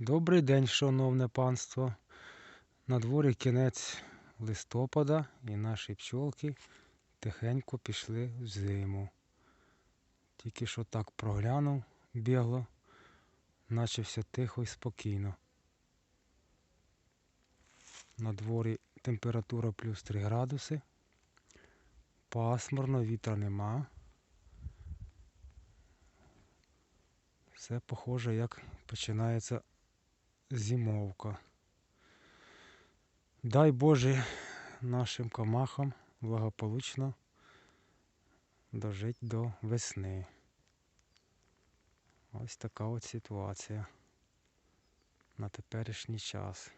Добрий день, шановне панство. На дворі кінець листопада і наші пчолки тихенько пішли в зиму. Тільки що так проглянув бігло, наче все тихо і спокійно. На дворі температура плюс 3 градуси. Пасмурно, вітра нема. Все похоже, як починається зимовка. Дай Боже нашим комахам благополучно дожити до весни. Ось така от ситуація на теперішній час.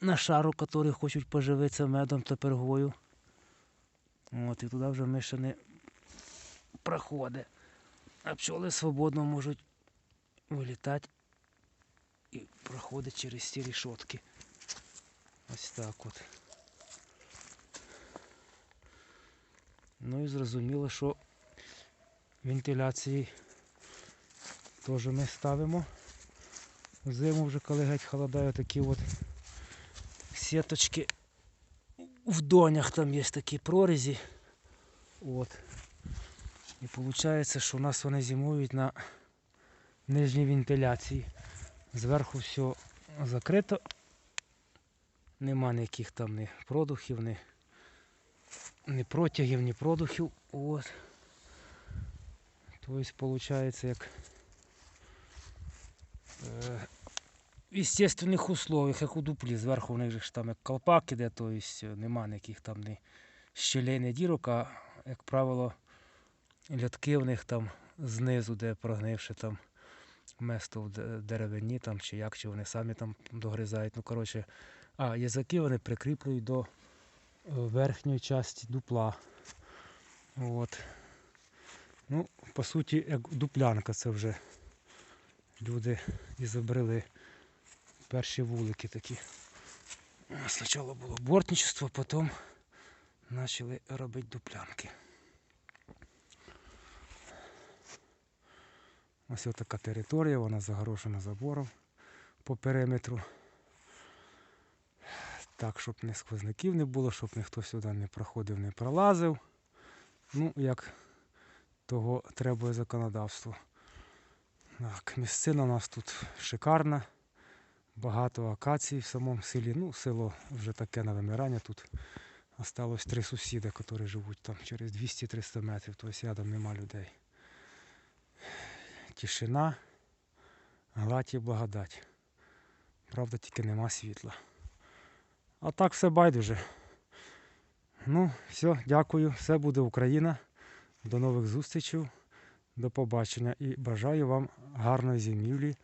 На шару, які хочуть поживитися медом та пергою. От, і туди вже ми ще не проходить. А пчоли свободно можуть вилітати і проходить через ці рішотки. Ось так от. Ну і зрозуміло, що вентиляції теж ми ставимо. Зиму вже коли геть холодає, такі от сіточки. В донях там є такі прорізі. От. І виходить, що у нас вони зимують на нижній вентиляції. Зверху все закрито. Нема ніяких там ні продухів, ні, ні протягів, ні продухів. От. Тобто, виходить, як е, в естественних условиях, як у дуплі, зверху в них же там як колпак іде, тобто нема ніяких там ні щелей, ні дірок, а, як правило, лятки в них там знизу, де прогнивши там место в деревині там, чи як, чи вони самі там догризають. Ну, коротше, а язики вони прикріплюють до е, верхньої частини дупла. От. Ну, по суті, як дуплянка це вже люди ізобрели перші вулики такі. Спочатку було бортничество, потім почали робити дуплянки. Ось така територія, вона загорожена забором по периметру. Так, щоб не сквозняків не було, щоб ніхто сюди не проходив, не пролазив. Ну, як того требує законодавство. Так, місцина у нас тут шикарна. Багато акацій в самому селі. Ну, село вже таке на вимирання. Тут осталось три сусіди, які живуть там через 200-300 метрів, тобто рядом нема людей тишина, гладь і благодать. Правда, тільки нема світла. А так все байдуже. Ну, все, дякую. Все буде Україна. До нових зустрічей. До побачення і бажаю вам гарної зимівлі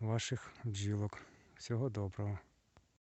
ваших бджілок. Всього доброго.